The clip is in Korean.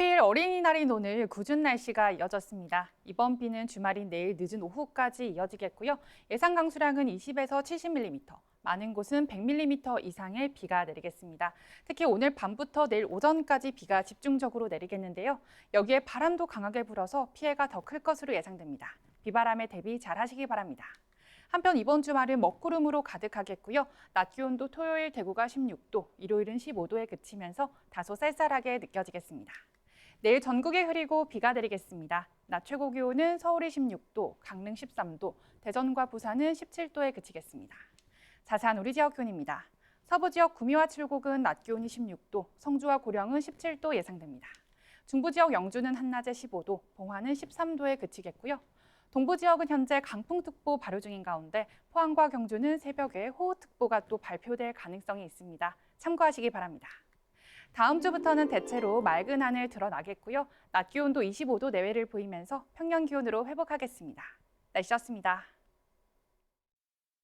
하필 어린이날인 오늘 궂은 날씨가 이어졌습니다. 이번 비는 주말인 내일 늦은 오후까지 이어지겠고요. 예상 강수량은 20에서 70mm, 많은 곳은 100mm 이상의 비가 내리겠습니다. 특히 오늘 밤부터 내일 오전까지 비가 집중적으로 내리겠는데요. 여기에 바람도 강하게 불어서 피해가 더 클 것으로 예상됩니다. 비바람에 대비 잘 하시기 바랍니다. 한편 이번 주말은 먹구름으로 가득하겠고요. 낮 기온도 토요일 대구가 16도, 일요일은 15도에 그치면서 다소 쌀쌀하게 느껴지겠습니다. 내일 전국에 흐리고 비가 내리겠습니다. 낮 최고 기온은 서울이 16도, 강릉 13도, 대전과 부산은 17도에 그치겠습니다. 자세한 우리 지역 기온입니다. 서부 지역 구미와 칠곡은 낮 기온이 16도, 성주와 고령은 17도 예상됩니다. 중부 지역 영주는 한낮에 15도, 봉화는 13도에 그치겠고요. 동부 지역은 현재 강풍특보 발효 중인 가운데 포항과 경주는 새벽에 호우특보가 또 발표될 가능성이 있습니다. 참고하시기 바랍니다. 다음 주부터는 대체로 맑은 하늘 드러나겠고요. 낮 기온도 25도 내외를 보이면서 평년 기온으로 회복하겠습니다. 날씨였습니다.